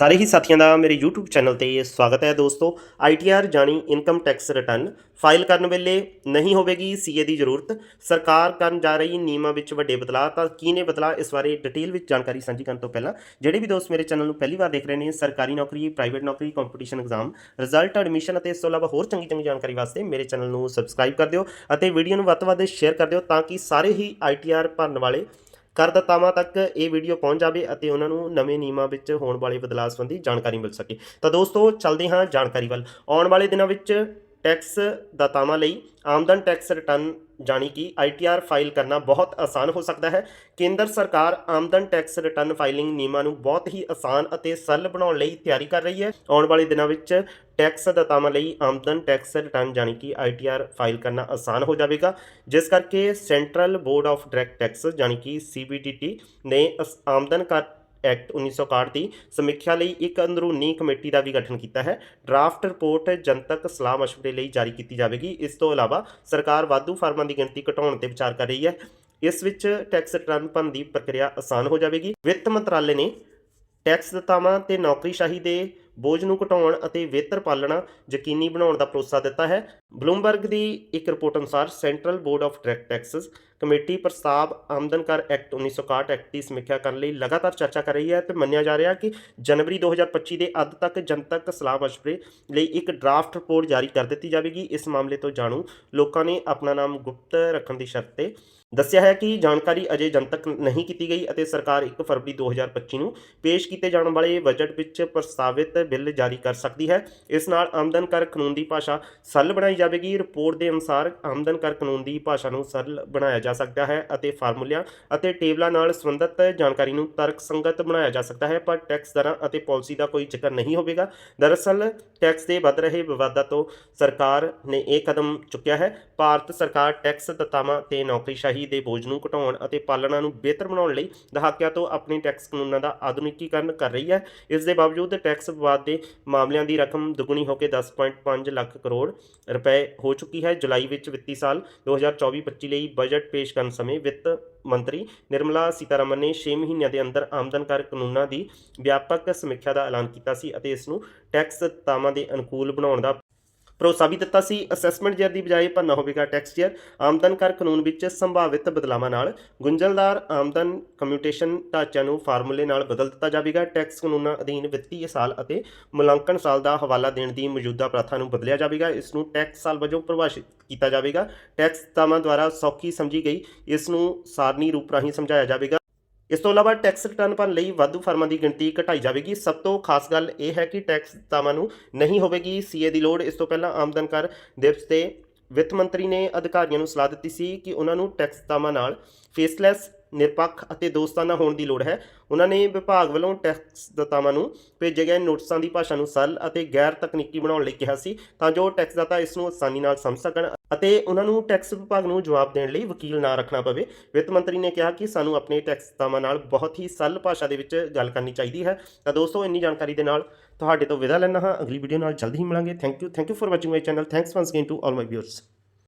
ਸਾਰੇ ਹੀ ਸਾਥੀਆਂ ਦਾ ਮੇਰੇ YouTube ਚੈਨਲ ਤੇ ਸਵਾਗਤ ਹੈ ਦੋਸਤੋ। ITR ਜਾਣੀ ਇਨਕਮ ਟੈਕਸ ਰਿਟਰਨ ਫਾਈਲ ਕਰਨ ਵੇਲੇ ਨਹੀਂ ਹੋਵੇਗੀ CA ਦੀ ਜ਼ਰੂਰਤ। ਸਰਕਾਰ ਕਰਨ ਜਾ ਰਹੀ ਨਿਯਮਾਂ ਵਿੱਚ ਵੱਡੇ ਬਦਲਾਅ, ਤਾਂ ਕੀ ਨੇ ਬਦਲਾਅ, ਇਸ ਬਾਰੇ ਡਿਟੇਲ ਵਿੱਚ ਜਾਣਕਾਰੀ ਸਾਂਝੀ ਕਰਨ ਤੋਂ ਪਹਿਲਾਂ ਜਿਹੜੇ ਵੀ ਦੋਸਤ ਮੇਰੇ ਚੈਨਲ ਨੂੰ ਪਹਿਲੀ ਵਾਰ ਦੇਖ ਰਹੇ ਨੇ, ਸਰਕਾਰੀ ਨੌਕਰੀ ਪ੍ਰਾਈਵੇਟ ਨੌਕਰੀ ਕੰਪੀਟੀਸ਼ਨ ਐਗਜ਼ਾਮ ਰਿਜ਼ਲਟ ਐਡਮਿਸ਼ਨ ਅਤੇ ਇਸ ਤੋਂ ਇਲਾਵਾ ਹੋਰ ਚੰਗੀ ਚੰਗੀ ਜਾਣਕਾਰੀ ਵਾਸਤੇ ਮੇਰੇ ਚੈਨਲ ਨੂੰ ਸਬਸਕ੍ਰਾਈਬ ਕਰ ਦਿਓ ਅਤੇ ਵੀਡੀਓ ਨੂੰ ਵੱਧ ਤੋਂ ਵੱਧ ਸ਼ੇਅਰ ਕਰ ਦਿਓ ਤਾਂ ਕਿ ਸਾਰੇ ਹੀ ITR ਭਰਨ ਵਾਲੇ ਕਰਦਾਤਾਵਾਂ ਤੱਕ ਇਹ ਵੀਡੀਓ ਪਹੁੰਚ ਜਾਵੇ ਅਤੇ ਉਹਨਾਂ ਨੂੰ ਨਵੇਂ ਨਿਯਮਾਂ ਵਿੱਚ ਹੋਣ ਵਾਲੇ ਬਦਲਾਅ ਸੰਬੰਧੀ ਜਾਣਕਾਰੀ ਮਿਲ ਸਕੇ। ਤਾਂ ਦੋਸਤੋ, ਚੱਲਦੇ ਹਾਂ ਜਾਣਕਾਰੀ ਵੱਲ। ਆਉਣ ਵਾਲੇ ਦਿਨਾਂ ਵਿੱਚ ਟੈਕਸ ਦਾਤਾਵਾਂ ਲਈ ਆਮਦਨ ਟੈਕਸ ਰਿਟਰਨ, ਜਾਣੀ ਕਿ ITR ਫਾਈਲ ਕਰਨਾ ਬਹੁਤ ਆਸਾਨ ਹੋ ਸਕਦਾ ਹੈ। ਕੇਂਦਰ ਸਰਕਾਰ ਆਮਦਨ ਟੈਕਸ ਰਿਟਰਨ ਫਾਈਲਿੰਗ ਨਿਯਮਾਂ ਨੂੰ ਬਹੁਤ ਹੀ ਆਸਾਨ ਅਤੇ ਸਰਲ ਬਣਾਉਣ ਲਈ ਤਿਆਰੀ ਕਰ ਰਹੀ ਹੈ। ਆਉਣ ਵਾਲੇ ਦਿਨਾਂ ਵਿੱਚ ਟੈਕਸ ਦਾਤਾਵਾਂ ਲਈ ਆਮਦਨ ਟੈਕਸ ਰਿਟਰਨ, ਜਾਣੀ ਕਿ ITR ਫਾਈਲ ਕਰਨਾ ਆਸਾਨ ਹੋ ਜਾਵੇਗਾ। ਜਿਸ ਕਰਕੇ central board of direct tax, ਜਾਣੀ ਕਿ CBDT ਨੇ ਅਸ- ਆਮਦਨ ਕਰ ਐਕਟ 1961 ਦੀ ਸਮੀਖਿਆ ਲਈ ਇੱਕ ਅੰਦਰੂਨੀ ਕਮੇਟੀ ਦਾ ਵੀ ਗਠਨ ਕੀਤਾ ਹੈ। ਡਰਾਫਟ ਰਿਪੋਰਟ ਜਨਤਕ ਸਲਾਹ ਮਸ਼ਵਰੇ ਲਈ ਜਾਰੀ ਕੀਤੀ ਜਾਵੇਗੀ। ਇਸ ਤੋਂ ਇਲਾਵਾ ਸਰਕਾਰ ਵਾਧੂ ਫਾਰਮਾਂ ਦੀ ਗਿਣਤੀ ਘਟਾਉਣ ਤੇ ਵਿਚਾਰ ਕਰ ਰਹੀ ਹੈ। ਇਸ ਵਿੱਚ ਟੈਕਸ ਰਿਟਰਨ ਭਰਨ ਦੀ ਪ੍ਰਕਿਰਿਆ ਆਸਾਨ ਹੋ ਜਾਵੇਗੀ। ਵਿੱਤ ਮੰਤਰਾਲੇ ਨੇ ਟੈਕਸ ਦਾਤਾਵਾਂ ਤੇ ਨੌਕਰੀਸ਼ਾਹੀ ਦੇ ਬੋਝ ਨੂੰ ਘਟਾਉਣ ਅਤੇ ਬਿਹਤਰ ਪਾਲਣਾ ਯਕੀਨੀ ਬਣਾਉਣ ਦਾ ਭਰੋਸਾ ਦਿੱਤਾ ਹੈ। ਬਲੂਮਬਰਗ ਦੀ ਇੱਕ ਰਿਪੋਰਟ ਅਨੁਸਾਰ central board of direct taxes committee ਪ੍ਰਸਤਾਵ ਆਮਦਨ ਕਰ ਐਕਟ 1961 ਐਕਟ ਦੀ ਸਮੀਖਿਆ ਕਰਨ ਲਈ ਲਗਾਤਾਰ ਚਰਚਾ ਕਰ ਰਹੀ ਹੈ ਤੇ ਮੰਨਿਆ ਜਾ ਰਿਹਾ ਕਿ ਜਨਵਰੀ 2025 ਦੇ ਅੱਧ ਤੱਕ ਜਨਤਕ ਸਲਾਹ ਮਸ਼ਵਰੇ ਲਈ ਇੱਕ ਡਰਾਫਟ ਰਿਪੋਰਟ ਜਾਰੀ ਕਰ ਦਿੱਤੀ ਜਾਵੇਗੀ। ਇਸ ਮਾਮਲੇ ਤੋਂ ਜਾਣੂ ਲੋਕਾਂ ਨੇ ਆਪਣਾ ਨਾਮ ਗੁਪਤ ਰੱਖਣ ਦੀ ਸ਼ਰਤ ਤੇ ਦੱਸਿਆ ਹੈ ਕਿ ਜਾਣਕਾਰੀ ਅਜੇ ਜਨਤਕ ਨਹੀਂ ਕੀਤੀ ਗਈ ਅਤੇ ਸਰਕਾਰ 1 ਫਰਵਰੀ 2025 ਨੂੰ ਪੇਸ਼ ਕੀਤੇ ਜਾਣ ਵਾਲੇ ਬਜਟ ਵਿੱਚ ਪ੍ਰਸਤਾਵਿਤ ਬਿੱਲ ਜਾਰੀ ਕਰ ਸਕਦੀ ਹੈ। ਇਸ ਨਾਲ ਆਮਦਨ ਕਰ ਕਾਨੂੰਨ ਦੀ ਭਾਸ਼ਾ ਸਰਲ ਬਣਾਈ ਜਾਵੇਗੀ। ਰਿਪੋਰਟ ਦੇ ਅਨੁਸਾਰ ਆਮਦਨ ਕਰ ਕਾਨੂੰਨ ਦੀ ਭਾਸ਼ਾ ਨੂੰ ਸਰਲ ਬਣਾਇਆ ਜਾ ਸਕਦਾ ਹੈ ਅਤੇ ਫਾਰਮੂਲਿਆਂ ਅਤੇ ਟੇਬਲਾਂ ਨਾਲ ਸੰਬੰਧਿਤ ਜਾਣਕਾਰੀ ਨੂੰ ਤਰਕਸੰਗਤ ਬਣਾਇਆ ਜਾ ਸਕਦਾ ਹੈ, ਪਰ ਟੈਕਸ ਦਰਾਂ ਅਤੇ ਪਾਲਿਸੀ ਦਾ ਕੋਈ ਜ਼ਿਕਰ ਨਹੀਂ ਹੋਵੇਗਾ। ਦਰਅਸਲ, ਟੈਕਸ ਦੇ ਵੱਧ ਰਹੇ ਵਿਵਾਦਾਂ ਤੋਂ ਸਰਕਾਰ ਨੇ ਇਹ ਕਦਮ ਚੁੱਕਿਆ ਹੈ। ਭਾਰਤ ਸਰਕਾਰ ਟੈਕਸ ਦਤਾਵਾਂ ਤੇ ਨੌਕਰੀਸ਼ਾਹੀ ਦੇ ਬੋਝ ਨੂੰ ਘਟਾਉਣ ਅਤੇ ਪਾਲਣਾ ਨੂੰ ਬਿਹਤਰ ਬਣਾਉਣ ਲਈ ਦਹਾਕਿਆਂ ਤੋਂ ਆਪਣੇ ਟੈਕਸ ਕਾਨੂੰਨਾਂ ਦਾ ਆਧੁਨਿਕੀਕਰਨ ਕਰ ਰਹੀ ਹੈ। ਇਸ ਦੇ ਬਾਵਜੂਦ ਟੈਕਸ ਵਿਵਾਦ ਦੇ ਮਾਮਲਿਆਂ ਦੀ ਰਕਮ ਦੁੱਗਣੀ ਹੋ ਕੇ 10.5 ਲੱਖ ਕਰੋੜ ਰੁਪਏ ਹੋ ਚੁੱਕੀ ਹੈ। ਜੁਲਾਈ ਵਿੱਚ ਵਿੱਤੀ ਸਾਲ 2024-25 ਲਈ ਬਜਟ ਪੇਸ਼ ਕਰਨ ਸਮੇਂ ਵਿੱਤ ਮੰਤਰੀ ਨਿਰਮਲਾ ਸੀਤਾਰਮਨ ਨੇ 6 ਮਹੀਨਿਆਂ ਦੇ ਅੰਦਰ ਆਮਦਨ ਕਰ ਕਾਨੂੰਨਾਂ ਦੀ ਵਿਆਪਕ ਸਮੀਖਿਆ ਦਾ ਐਲਾਨ ਕੀਤਾ ਸੀ ਅਤੇ ਇਸ ਨੂੰ ਟੈਕਸ ਤਾਵਾਂ ਦੇ ਅਨੁਕੂਲ ਬਣਾਉਣ ਦਾ ਭਰੋਸਾ ਵੀ ਦਿੱਤਾ ਸੀ। ਅਸੈਸਮੈਂਟ ਜੇਅਰ ਦੀ ਬਜਾਏ ਭਰਨਾ ਹੋਵੇਗਾ ਟੈਕਸ ਜੇਅਰ ਆਮਦਨ ਕਰ ਕਾਨੂੰਨ ਵਿੱਚ ਸੰਭਾਵਿਤ ਬਦਲਾਵਾਂ ਨਾਲ ਗੁੰਝਲਦਾਰ ਆਮਦਨ ਕਮਿਊਟੇਸ਼ਨ ਢਾਂਚਿਆਂ ਨੂੰ ਫਾਰਮੂਲੇ ਨਾਲ ਬਦਲ ਦਿੱਤਾ ਜਾਵੇਗਾ। ਟੈਕਸ ਕਾਨੂੰਨਾਂ ਅਧੀਨ ਵਿੱਤੀ ਸਾਲ ਅਤੇ ਮੁਲਾਂਕਣ ਸਾਲ ਦਾ ਹਵਾਲਾ ਦੇਣ ਦੀ ਮੌਜੂਦਾ ਪ੍ਰਥਾ ਨੂੰ ਬਦਲਿਆ ਜਾਵੇਗਾ। ਇਸ ਨੂੰ ਟੈਕਸ ਸਾਲ ਵਜੋਂ ਪਰਿਭਾਸ਼ਿਤ ਕੀਤਾ ਜਾਵੇਗਾ। ਟੈਕਸ ਤਾਵਾਂ ਦੁਆਰਾ ਸੌਖੀ ਸਮਝੀ ਗਈ। ਇਸ ਨੂੰ ਸਾਰਣੀ ਰੂਪ ਰਾਹੀਂ ਸਮਝਾਇਆ ਜਾਵੇਗਾ। ਇਸ ਤੋਂ ਇਲਾਵਾ ਟੈਕਸ ਰਿਟਰਨ ਭਰਨ ਲਈ ਵਾਧੂ ਫਰਮਾਂ ਦੀ ਗਿਣਤੀ ਘਟਾਈ ਜਾਵੇਗੀ। ਸਭ ਤੋਂ ਖਾਸ ਗੱਲ ਇਹ ਹੈ ਕਿ ਟੈਕਸ ਦਾਵਾਂ ਨੂੰ ਨਹੀਂ ਹੋਵੇਗੀ। ਸੀਏ ਦੀ ਲੋੜ, ਇਸ ਤੋਂ ਪਹਿਲਾਂ ਆਮਦਨ ਕਰ ਦਿਵਸ ਤੇ ਵਿੱਤ ਮੰਤਰੀ ਨੇ ਅਧਿਕਾਰੀਆਂ ਨੂੰ ਸਲਾਹ ਦਿੱਤੀ ਸੀ ਕਿ ਉਹਨਾਂ ਨੂੰ ਟੈਕਸ ਦਾਵਾਂ ਨਾਲ ਫੇਸਲੈਸ ਨਿਰਪੱਖ ਅਤੇ ਦੋਸਤਾਨਾ ਹੋਣ ਦੀ ਲੋੜ ਹੈ। ਉਹਨਾਂ ਨੇ ਵਿਭਾਗ ਵੱਲੋਂ ਟੈਕਸ ਦਾਤਾਵਾਂ ਨੂੰ ਭੇਜੇ ਗਏ ਨੋਟਿਸਾਂ ਦੀ ਭਾਸ਼ਾ ਨੂੰ ਸਰਲ ਅਤੇ ਗੈਰ ਤਕਨੀਕੀ ਬਣਾਉਣ ਲਈ ਕਿਹਾ ਸੀ ਤਾਂ ਜੋ ਟੈਕਸ ਦਾਤਾ ਇਸ ਨੂੰ ਆਸਾਨੀ ਨਾਲ ਸਮਝ ਸਕਣ ਅਤੇ ਉਹਨਾਂ ਨੂੰ ਟੈਕਸ ਵਿਭਾਗ ਨੂੰ ਜਵਾਬ ਦੇਣ ਲਈ ਵਕੀਲ ਨਾ ਰੱਖਣਾ ਪਵੇ। ਵਿੱਤ ਮੰਤਰੀ ਨੇ ਕਿਹਾ ਕਿ ਸਾਨੂੰ ਆਪਣੇ ਟੈਕਸ ਦਾਤਾਵਾਂ ਨਾਲ ਬਹੁਤ ਹੀ ਸਰਲ ਭਾਸ਼ਾ ਦੇ ਵਿੱਚ ਗੱਲ ਕਰਨੀ ਚਾਹੀਦੀ ਹੈ। ਤਾਂ ਦੋਸਤੋ, ਇੰਨੀ ਜਾਣਕਾਰੀ ਦੇ ਨਾਲ ਤੁਹਾਡੇ ਤੋਂ ਵਿਦਾ ਲੈਣਾ ਹਾਂ। ਅਗਲੀ ਵੀਡੀਓ ਨਾਲ ਜਲਦੀ ਹੀ ਮਿਲਾਂਗੇ। Thank you thank you for watching my channel thanks once again to all my viewers